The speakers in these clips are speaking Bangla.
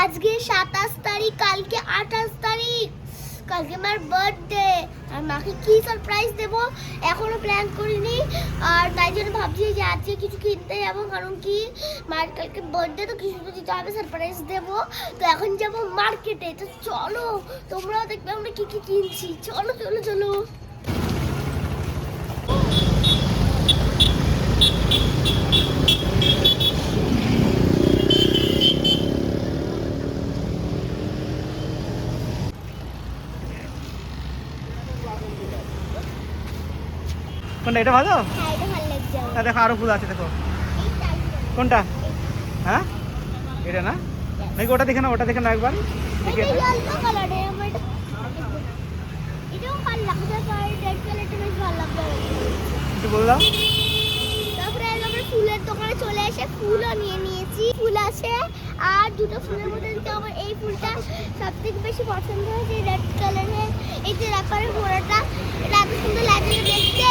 আজকে সাতাশ তারিখ, কালকে আঠাশ তারিখ। কালকে আমার বার্থডে আর মাকে কি সারপ্রাইজ এখনও প্ল্যান করিনি। আর তাই জন্য ভাবছি যে আজকে কিছু কিনতে যাব। কারণ কি, মার কালকে বার্থডে তো কিছু দিতে হবে সারপ্রাইজ দেবো। তো এখন যাব মার্কেটে তো চলো, তোমরাও দেখবে আমরা কি কি কিনছি। চলো চলো চলো। কোনটা এটা ভালো? হ্যাঁ লাগছে আমার। দেখো আরও ফুল আছে দেখো। কোনটা? হ্যাঁ? এটা না? নাকি ওটা দেখে না ওটা দেখে না একবার। দেখে লাগছে লাগছে ফুলের দোকানে চলে এসে ফুলও নিয়ে নিয়েছি। ফুল আছে আর দুটো ফুলের মধ্যে আমার এই ফুলটা সব থেকে বেশি পছন্দ হয়েছে রেড কালারের এই যে রাখারের ঘোড়াটা এটা এত সুন্দর লাগে দেখতে।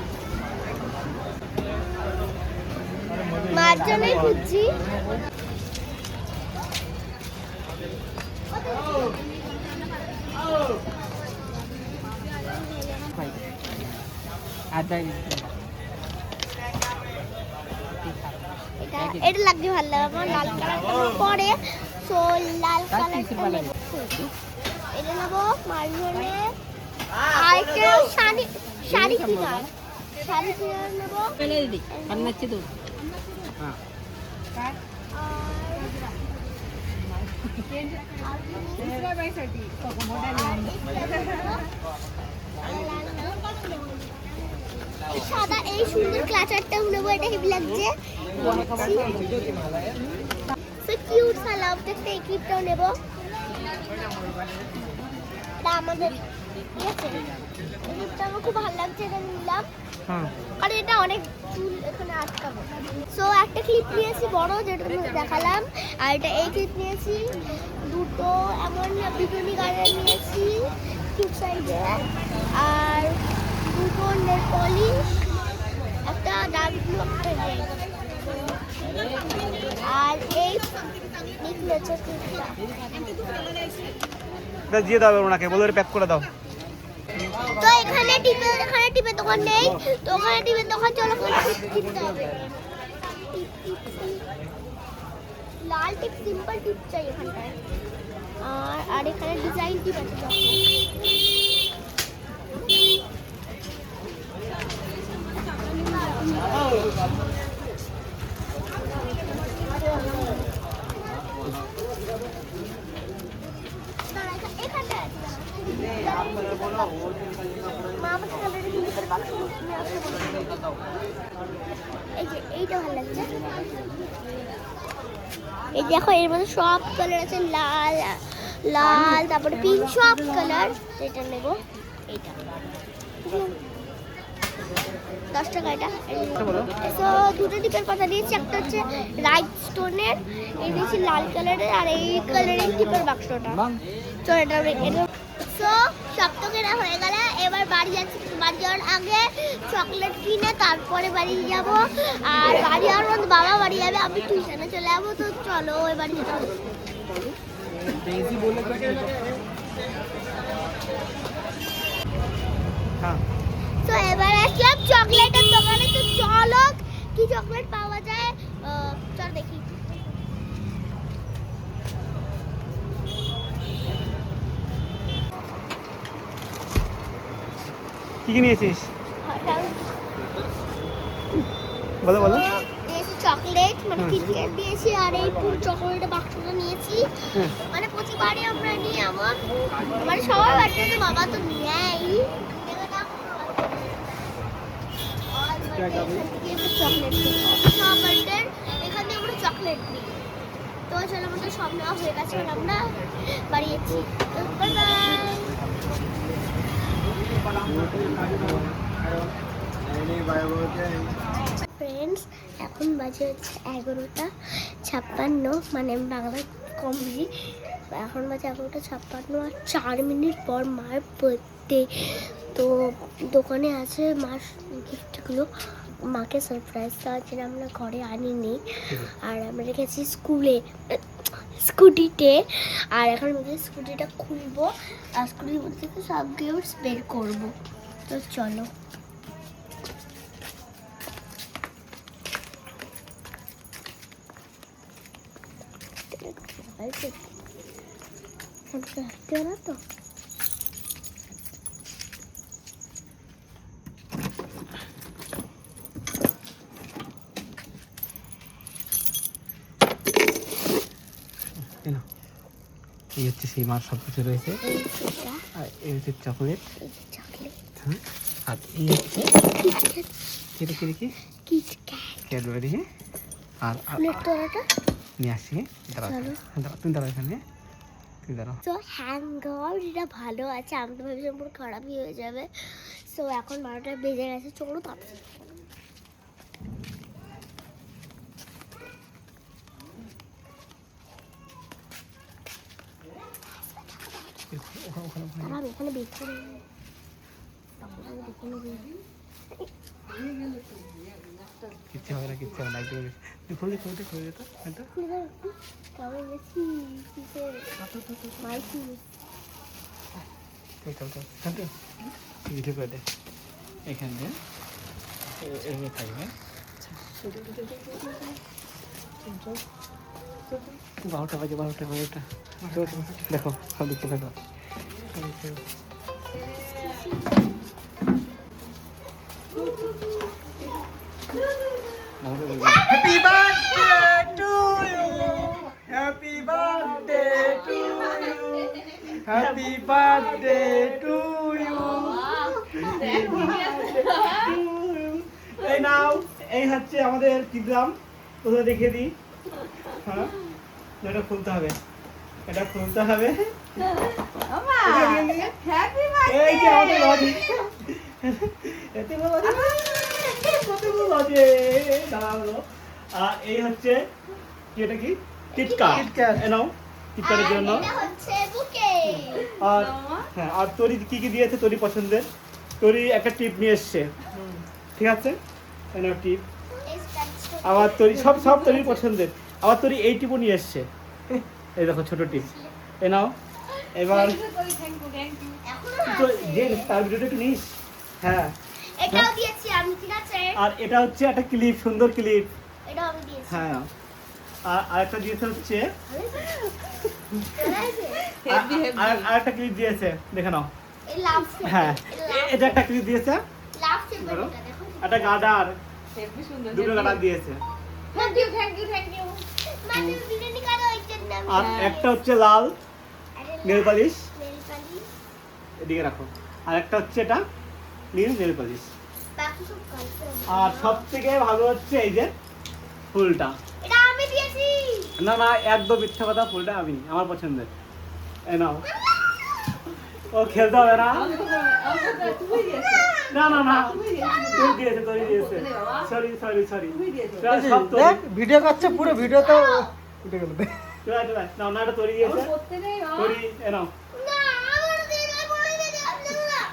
মার জন্যই খুঁজছি। এটা লাগছে ভালো লাগে আমার লাল কালারটা পরে। সো লাল কালারটা এটা নেব মার জন্য আর একটা শাড়ি শাড়ি শাড়ি কিনা নেব। আর সাদা এই সুন্দর ক্লাচারটা নেব এটা হেভি লাগছে। সো কিউট সালাম দেখতে এই ক্লিপটাও নেব। আমাদের ঠিক আছে। ক্লিপটা আমার খুব ভালো লাগছে, এটা নিলাম। আর এটা অনেক চুল এখানে আটকাবো সো একটা ক্লিপ নিয়েছি বড় যেটা তোমাকে দেখালাম। আর এটা এই ক্লিপ নিয়েছি। দুটো এমন বিপনি গার্ডার নিয়েছি ঠিক সাইডে আর দুটো নেল পলিশ একটা ডার্ক ব্লু একটা আর এই নিকলেসের ক্লিপটা দিয়ে দাও ওনাকে বলে প্যাক করে দাও। তো এখানে টিপে এখানে টিপের দোকান নেই তো ওখানে টিপের দোকান চলো ওখানে টিপ কিনতে হবে টিপ, টিপ, টিপ। লাল টিপ সিম্পল টিপ চাই এখানটায় আর আর এখানে ডিজাইন টিপ আছে দেখো। দাঁড়া, এখা- এখানটায় আছে, দাঁড়া। মা আমাকে কালারে কিনতে পারে বাক্স নিয়ে আসতে বলেছে। এই যে এইটা ভালো লাগছে এই দেখো, এর মধ্যে সব কালার আছে, লাল লাল, তারপরে পিঙ্ক সব কালার এটা নেব, এইটা। দশ টাকা এটা। দুটো টিপের কথা দিয়েছি, একটা হচ্ছে রাইট স্টোনের এই দিয়েছি লাল কালারের আর এই কালারের টিপের বাক্সটা এটা এটা কেনা হয়ে গেল। এবার বাড়ি যাচ্ছি বাড়ি যাওয়ার আগে চকলেট কিনে তারপরে বাড়ি যাব। আর বাড়ি যাওয়ার মধ্যে বাবা বাড়ি যাবে, আমি টিউশনে চলে যাব। তো চলো এবার যেতে হবে। তো এবার আসলাম চকলেটের দোকানে। তো চলো, কি চকলেট পাওয়া যায়? চল দেখি। কি কি নিয়েছিস? বলো বলো। চকলেট মানে হুম। কিটক্যাট দিয়েছি আর এই পুরো চকলেটের বাক্সটা নিয়েছি। মানে প্রতিবারই আমরা নিই এমন মানে সবার বাড়িতে তো বাবা তো নেয় চকলেট সব বাড়িতে এখান থেকে আমরা চকলেট নিই। তো চলো আমাদের সব নেওয়া হয়ে গেছে আমরা বাড়ি যাচ্ছি। বাই বাই ফ্রেন্ডস এখন বাজে হচ্ছে এগারোটা ছাপ্পান্ন মানে বাংলা কম বুঝি এখন বাজে এগারোটা ছাপ্পান্ন আর চার মিনিট পর মার বার্থডে তো দোকানে আছে মার গিফটগুলো মাকে সারপ্রাইজ দেওয়ার জন্য আমরা ঘরে আনিনি। আর আমরা রেখেছি স্কুলে স্কুটিতে। আর এখন আমাদের স্কুটিটা খুলবো। আর স্কুটির মধ্যে থেকে সব গিফটস বের করব। তো চলো। তো। এই হচ্ছে সেই মার সব কিছু রয়েছে। আর এই হচ্ছে চকলেট। হ্যাঁ আর এই হচ্ছে কেটে কেটে কি? ক্যাডবেরি হ্যাঁ? আর নিয়ে আসছি দাঁড়াও চলো। হ্যাঁ, দাঁড়াও তুমি দাঁড়াও এখানে। তুমি দাঁড়াও। তো হ্যাঙ্গার এটা ভালো আছে আমি তো ভেবেছিলাম পুরো খারাপই হয়ে যাবে। সো এখন বারোটা বেজে গেছে চলো তাড়াতাড়ি ওখানে ওখানে ওখানে এখানে বের করে। কিচ্ছু হবে না, কিচ্ছু হবে না। একটু তুই খুলে খুলে খুলে হ্যাঁ। তো বারোটা বাজে, বারোটা দেখো, সব দেখো দেখো। বাজে। Happy birthday to you. Happy birthday to you. Happy birthday to you. এই নাও এই হচ্ছে আমাদের কিগ্রাম কোথায় দেখিয়ে দিই হ্যাঁ এটা খুলতে হবে এটা খুলতে হবে এটা এই যে আমাদের লজি এতে বড় কত বড় লজি দাঁড়াল আর এই হচ্ছে কি এটা কি? KitKat KitKat. এ নাও জন্য আর এটা হচ্ছে বুকে। আর হ্যাঁ আর তোরি কি কি দিয়েছে? তোরি পছন্দের। তোরি একটা টিপ নিয়ে এসছে। ঠিক আছে? এই নাও টিপ। আবার তোরি সব সব তোরির পছন্দের। আবার তোরি এই টিপও নিয়ে এসছে। এই দেখো ছোট টিপ। এ নাও। এবার তো যে তার ভিডিওটা একটু নিস। হ্যাঁ। এটাও দিয়েছি আমি ঠিক আছে? আর এটা হচ্ছে একটা ক্লিপ সুন্দর ক্লিপ। এটাও আমি দিয়েছি। হ্যাঁ। আর আরেকটা দিয়েছে হচ্ছে আর- আর- আরেকটা ক্লিপ দিয়েছে দেখে নাও। হ্যাঁ। এটা একটা ক্লিপ দিয়েছে। একটা গার্ডার দুটো গার্ডার দিয়েছে। মানে আর একটা হচ্ছে লাল। Nail polish. এদিকে রাখো। আর একটা হচ্ছে এটা নীল নেল পালিশ। আর সব থেকে ভালো হচ্ছে এই যে ফুলটা। এটা আমি দিয়েছি। না না একদম মিথ্যা কথা ফুলটা আমি আমার পছন্দের। এ নাও। ও খেলতে হবে না? না না না। তুই দিয়েছে তুই দিয়েছে। সরি সরি সরি ভিডিও করছে পুরো ভিডিও তো উঠে গেল। নাও এটা তৈরি দিয়েছে তৈরি নাও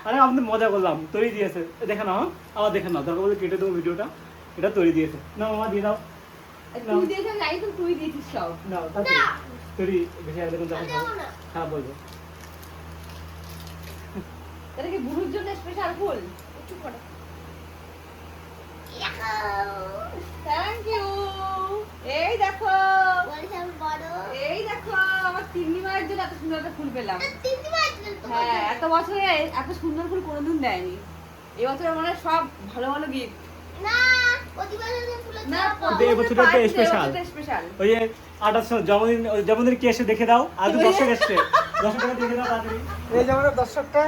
আরে আমাদের মজা করলাম তৈরি দিয়েছে দেখে নাও? আবার দেখে নাও দরকার বলে কেটে দেবো ভিডিওটা এটা তৈরি দিয়েছে না মামা দিয়ে দাও নাও নাও তাড়াতাড়ি। না। তৈরি বেশি যখন না খারাপ বলব বুড়োর জন্য স্পেশাল ফুল একটু ইয়াহু থ্যাংক ইউ এই দেখো। এই দেখো আমার তিন্নি মায়ের জন্য এত সুন্দর একটা ফুল পেলাম। হ্যাঁ এত বছরে এত সুন্দর ফুল কোনোদিন দেয়নি। এই বছর মানে সব ভালো ভালো গিফট। না। স্পেশাল ওই যে আঠাশ জন্মদিন ওই জন্মদিন কে এসে দেখে দাও? আর দর্শক এসছে। দর্শক টাকা দেখে দাও তাড়াতাড়ি। এই যে দর্শকটা।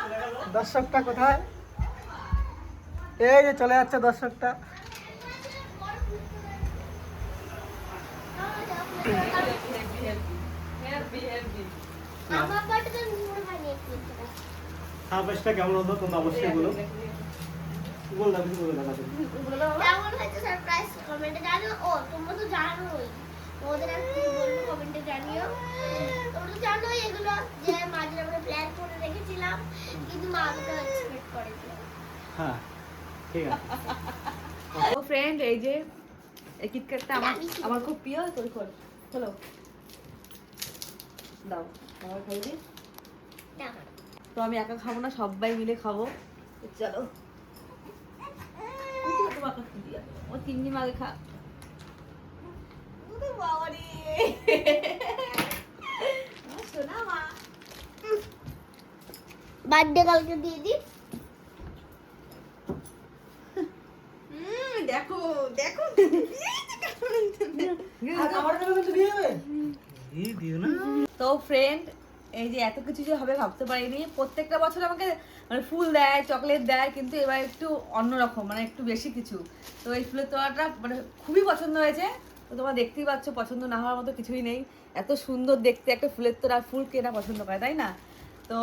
চলে গেল। দর্শকটা কোথায়? এই যে চলে যাচ্ছে দর্শকটা। সারপ্রাইজটা কেমন হতো তোমরা অবশ্যই বলো। বল কিছু বলে দাও কেমন হয়েছে সারপ্রাইজ কমেন্টে জানিও? ও তোমরা তো জানোই। কি বলব কমেন্টে জানিও। তোমরা তো জানোই এগুলো যে মাঝে আমরা প্ল্যান করে রেখেছিলাম কিন্তু মা তো এক্সপেক্ট করেছিল। হ্যাঁ। ঠিক আছে। ও ফ্রেন্ড এই যে এই কিটক্যাটটা আমার আমার খুব প্রিয় তোর খোল খোলো। দাও আমার তো আমি একা খাব না সবাই মিলে খাব। চলো। ও খা রে। আমার সোনা মা। বার্থডে কালকে দিয়ে দিই হুম, দেখো দেখো এই দিও না তো ফ্রেন্ড এই যে এত কিছু যে হবে ভাবতে পারিনি। প্রত্যেকটা বছর আমাকে মানে ফুল দেয়, চকলেট দেয়, কিন্তু এবার একটু অন্যরকম মানে একটু বেশি কিছু। তো এই ফুলের তোড়াটা মানে খুবই পছন্দ হয়েছে। তো তোমরা দেখতেই পাচ্ছ, পছন্দ না হওয়ার মতো কিছুই নেই। এত সুন্দর দেখতে একটা ফুলের তোড়া, ফুল কেনা পছন্দ করে, তাই না? তো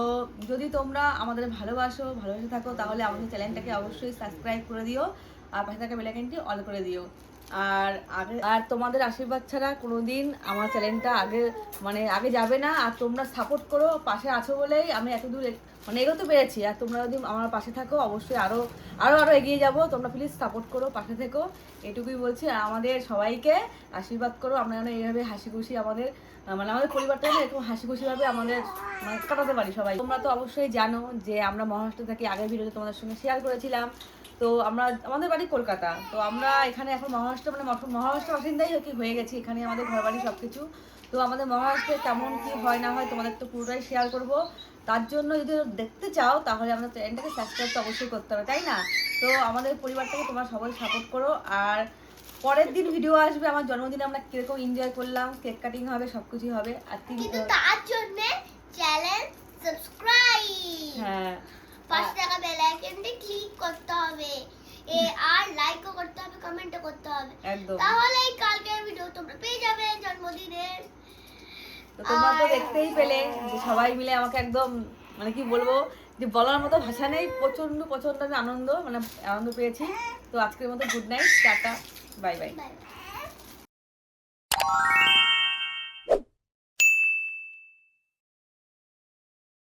যদি তোমরা আমাদের ভালোবাসো, ভালোবেসে থাকো, তাহলে আমাদের চ্যানেলটাকে অবশ্যই সাবস্ক্রাইব করে দিও। আর পাশে থাকা বেলাইকানটি অল করে দিও। আর আগে আর তোমাদের আশীর্বাদ ছাড়া কোনোদিন আমার চ্যানেলটা আগে মানে আগে যাবে না। আর তোমরা সাপোর্ট করো, পাশে আছো বলেই আমি এত দূর মানে এগোতে পেরেছি। আর তোমরা যদি আমার পাশে থাকো, অবশ্যই আরও আরও আরও এগিয়ে যাব। তোমরা প্লিজ সাপোর্ট করো, পাশে থেকো। এটুকুই বলছি। আর আমাদের সবাইকে আশীর্বাদ করো। আমরা যেন এইভাবে হাসি খুশি আমাদের মানে আমাদের পরিবারটা এরকম হাসি খুশিভাবে আমাদের মানে কাটাতে পারি সবাই। তোমরা তো অবশ্যই জানো যে আমরা মহারাষ্ট্র থেকে আগের ভিডিওতে তোমাদের সঙ্গে শেয়ার করেছিলাম। তো আমরা আমাদের বাড়ি কলকাতা। তো আমরা এখানে এখন মহারাষ্ট্র মানে মহারাষ্ট্র বাসিন্দাই কি হয়ে গেছি এখানে আমাদের ঘর বাড়ি সব কিছু তো আমাদের মহারাষ্ট্রে কেমন কি হয় না হয় তোমাদের তো পুরোটাই শেয়ার করব। তার জন্য যদি দেখতে চাও তাহলে আমাদের চ্যানেলটাকে সাবস্ক্রাইব তো অবশ্যই করতে হবে তাই না? তো আমাদের পরিবারটাকে তোমরা সবাই সাপোর্ট করো। আর পরের দিন ভিডিও আসবে আমার জন্মদিনে আমরা কীরকম এনজয় করলাম কেক কাটিং হবে সব কিছুই হবে। আর কিন্তু তার জন্য চ্যানেল সাবস্ক্রাইব হ্যাঁ। পাঁচ টাকা বেল আইকনটি ক্লিক করতে হবে। এ আর লাইকও করতে হবে কমেন্টও করতে হবে। একদম। তাহলেই কালকের ভিডিও তোমরা পেয়ে যাবে জন্মদিনের তো তোমরা তো দেখতেই পেলে যে সবাই মিলে আমাকে একদম মানে কি বলব যে বলার মতো ভাষা নেই প্রচণ্ড প্রচণ্ড আমি আনন্দ মানে আনন্দ পেয়েছি। তো আজকের মতো good night tata bye bye bye